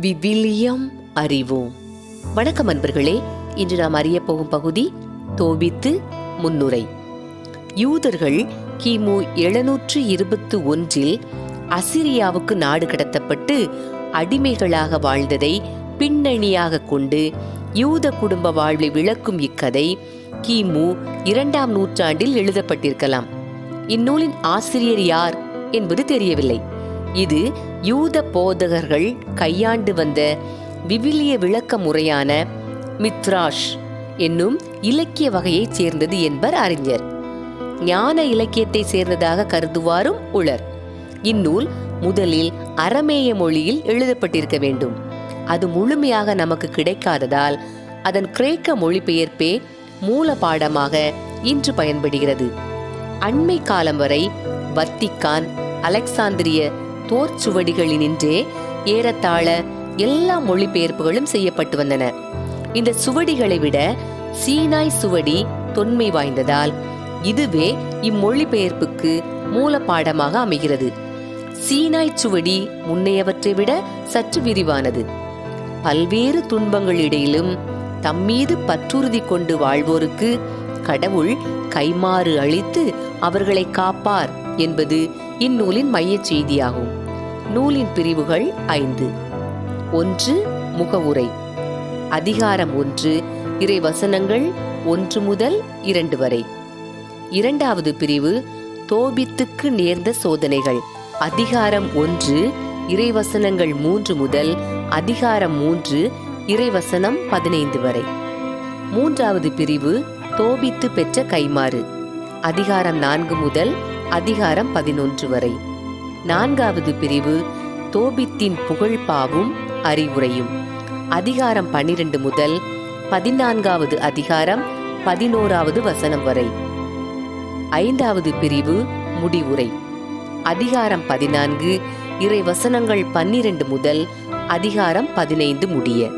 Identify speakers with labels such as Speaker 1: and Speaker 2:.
Speaker 1: விவிலியம் அறிவோம். வணக்கம் அன்பர்களே இன்று நாம் அறிய போகும் பகுதி தோபித்து முன்னுரை. யூதர்கள் கிமு எழுநூற்று இருபத்து ஒன்றில் அசிரியாவுக்கு நாடு கடத்தப்பட்டு அடிமைகளாக வாழ்ந்ததை பின்னணியாக கொண்டு யூத குடும்ப வாழ்வை விளக்கும் இக்கதை கிமு இரண்டாம் நூற்றாண்டில் எழுதப்பட்டிருக்கலாம். இந்நூலின் ஆசிரியர் யார் என்பது தெரியவில்லை. இது யூத போதகர்கள் கையாண்டு வந்த விவிலிய விளக்க முறையான மித்ராஷ் என்னும் இலக்கிய வகையைச் சேர்ந்தது என்பர் அறிஞர். ஞான இலக்கியத்தை சேர்ந்ததாக கருதுவாரும் உளர். இந்நூல் முதலில் அரமேய மொழியில் எழுதப்பட்டிருக்க வேண்டும். அது முழுமையாக நமக்கு கிடைக்காததால் அதன் கிரேக்க மொழிபெயர்ப்பே மூல பாடமாக இன்று பயன்படுகிறது. அண்மை காலம் வரை வத்திக்கான் அலெக்சாந்திரிய போர்ச்சுவடிகளினின்றே ஏறத்தாழ எல்லா மொழிபெயர்ப்புகளும் செய்யப்பட்டு வந்தன. இந்த சுவடிகளை விட சீனாய் சுவடி தொன்மை வாய்ந்ததால் இதுவே இம்மொழிபெயர்ப்புக்கு மூலப்பாடமாக அமைகிறது. சீனாய் சுவடி முன்னையவற்றை விட சற்று விரிவானது. பல்வேறு துன்பங்களிடையிலும் தம்மீது பற்றுறுதி கொண்டு வாழ்வோருக்கு கடவுள் கைமாறு அளித்து அவர்களை காப்பார் என்பது இந்நூலின் மையச் செய்தியாகும். நூலின் பிரிவுகள் ஐந்து. ஒன்று முகவுரை. அதிகாரம் ஒன்று இறை வசனங்கள் ஒன்று முதல் இரண்டு வரை. இரண்டாவது பிரிவு தோபித்துக்கு நேர்ந்த சோதனைகள். அதிகாரம் ஒன்று இறைவசனங்கள் மூன்று முதல் அதிகாரம் மூன்று இறைவசனம் பதினைந்து வரை. மூன்றாவது பிரிவு தோபித்து பெற்ற கைமாறு அதிகாரம் நான்கு முதல் அதிகாரம் பதினொன்று வரை. நான்காவது பிரிவு தோபித்தின் புகழ்பாவும் அறிவுரையும். அதிகாரம் பன்னிரண்டு முதல் பதினான்காவது அதிகாரம் பதினோராவது வசனம் வரை. ஐந்தாவது பிரிவு முடிவுரை. அதிகாரம் பதினான்கு இறை வசனங்கள் பன்னிரண்டு முதல் அதிகாரம் பதினைந்து முடிய.